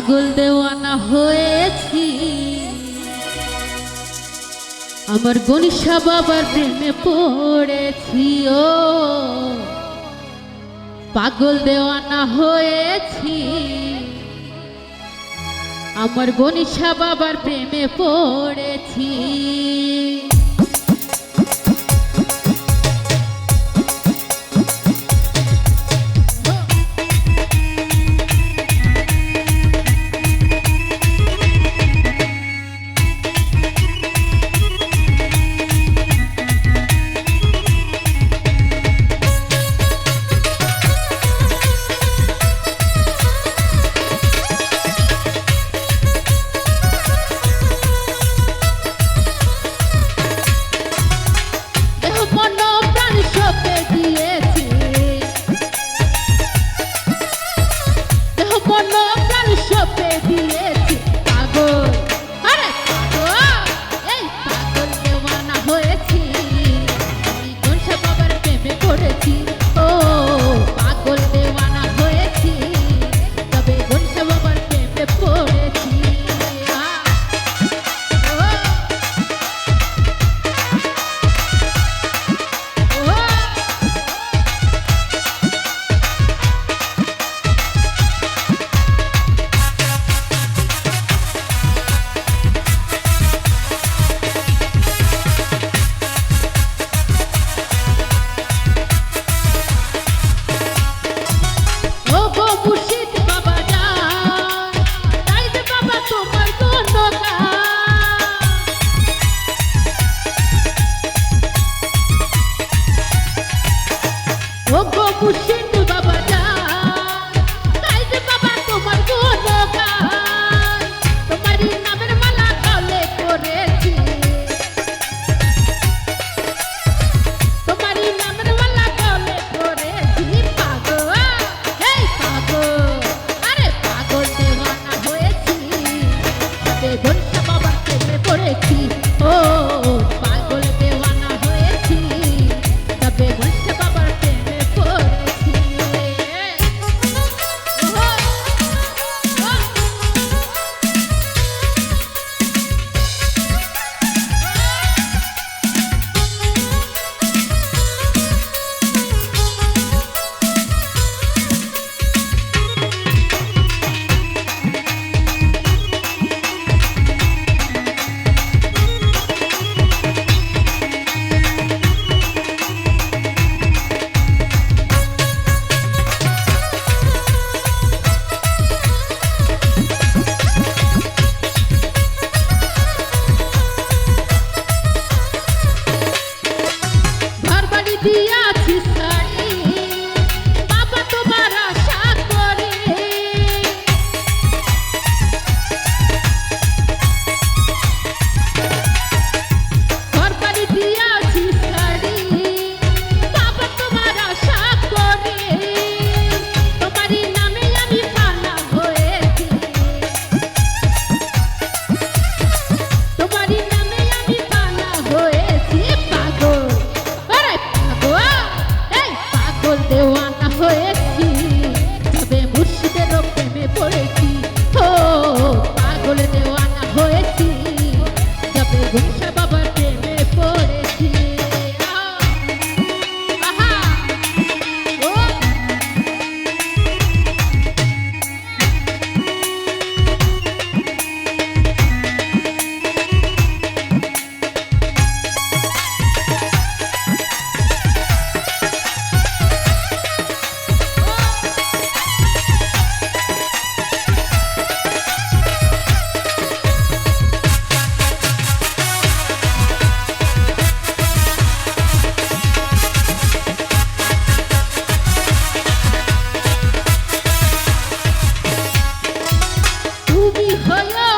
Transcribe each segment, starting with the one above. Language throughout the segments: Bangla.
পাগল দেওয়ানা হয়েছি। আমার গণিসা বাবার প্রেমে পড়েছি, ও। পাগল দেওয়ানা হয়েছি। আমার গণিসা বাবার প্রেমে পড়েছি। দেওয়ানা হয়েছি। তবে মুর্শিদের প্রেমে পড়েছি। হয়ে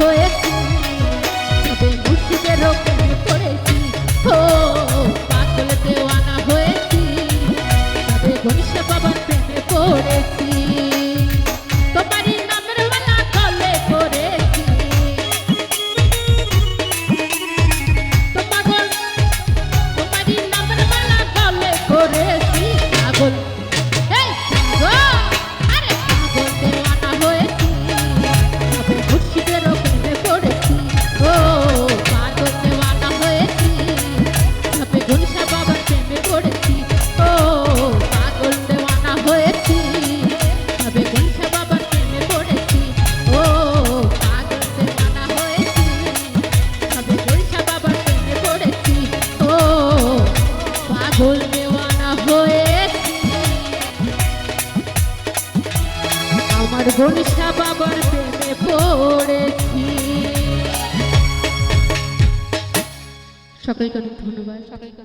হয়েছে পাগল দেওয়ানা হয়ে আমার বরিশা বাবার প্রেমে পড়েছি। সকলকে ধন্যবাদ সকলকে